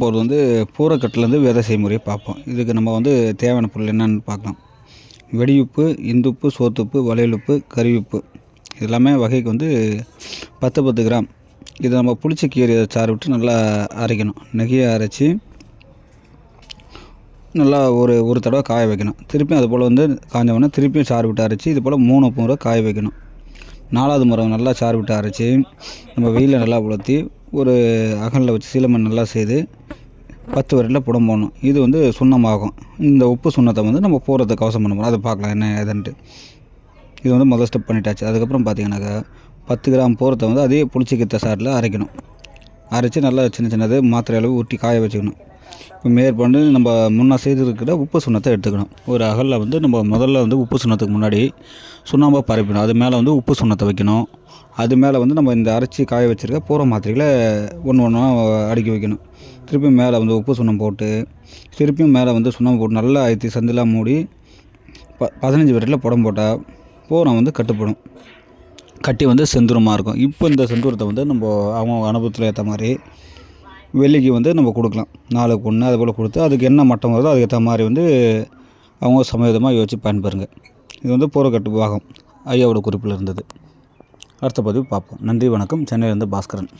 போகிறது வந்து பூரக்கட்டிலேருந்து விதை செய்முறையை பார்ப்போம். இதுக்கு நம்ம வந்து தேவையான பொருள் என்னென்னு பார்க்கலாம். வெடியுப்பு இந்துப்பு சோத்துப்பு வளையலுப்பு கறியுப்பு இது எல்லாமே வகைக்கு வந்து பத்து பத்து கிராம். இதை நம்ம புளிச்ச கீரையை சாறு விட்டு நல்லா அரைக்கணும். நெகியை அரைச்சி நல்லா ஒரு ஒரு தடவை காய வைக்கணும். திருப்பியும் அது போல் வந்து காஞ்சவொடனே திருப்பியும் சாறு விட்டு அரைச்சி இது போல் மூணு முறை காய வைக்கணும். நாலாவது முறை நல்லா சாறு விட்டு அரைச்சி நம்ம வெயிலில் நல்லா உலர்த்தி ஒரு அகலில் வச்சு சீலமண் நல்லா செய்து பத்து வரையில் புடம் போடணும். இது வந்து சுண்ணமாகும். இந்த உப்பு சுண்ணத்தை வந்து நம்ம போகிறத கவசம் பண்ண போகிறோம் அதை பார்க்கலாம் என்ன ஏதுன்ட்டு. இது வந்து முதல் ஸ்டெப் பண்ணிட்டாச்சு. அதுக்கப்புறம் பார்த்தீங்கன்னாக்கா பத்து கிராம் போகிறத வந்து அதே புளிச்சிக்கித்த சாரில் அரைக்கணும். அரைச்சி நல்லா சின்ன சின்னது மாத்திரை அளவு ஊட்டி காய வச்சுக்கணும். மேற்கொண்டு நம்ம முன்னே செய்திருக்கிற உப்பு சுண்ணத்தை எடுத்துக்கணும். ஒரு அகலில் வந்து நம்ம முதல்ல வந்து உப்பு சுண்ணத்துக்கு முன்னாடி சுண்ணாம்பை பரப்பிடணும். அது மேலே வந்து உப்பு சுண்ணத்தை வைக்கணும். அது மேலே வந்து நம்ம இந்த அரைச்சி காய வச்சுருக்க பூர மாத்திரைகளை ஒன்று ஒன்றா அடுக்கி வைக்கணும். திருப்பியும் மேலே வந்து உப்பு சுண்ணம் போட்டு திருப்பியும் மேலே வந்து சுண்ணாம்பு போட்டு நல்லா அழுத்தி சந்தெல்லாம் மூடி ப பதினஞ்சு விரட்டில் புடம் போட்டால் பூரம் வந்து கட்டுப்படும். கட்டி வந்து செந்தூரமாக இருக்கும். இப்போ இந்த செந்தூரத்தை வந்து நம்ம அவங்க அனுபவத்தில் ஏற்ற மாதிரி வெள்ளிக்கு வந்து நம்ம கொடுக்கலாம். நாலு ஒன்று அது போல் கொடுத்து அதுக்கு என்ன மட்டம் வருதோ அதுக்கு ஏற்ற மாதிரி வந்து அவங்க சமயோதமாக யோசித்து பயன்பெறுங்க. இது வந்து போரக்கட்டு பாகம் ஐயாவோட குறிப்பில் இருந்தது. அடுத்த பதிவு பார்ப்போம். நன்றி வணக்கம். சென்னையிலேருந்து பாஸ்கரன்.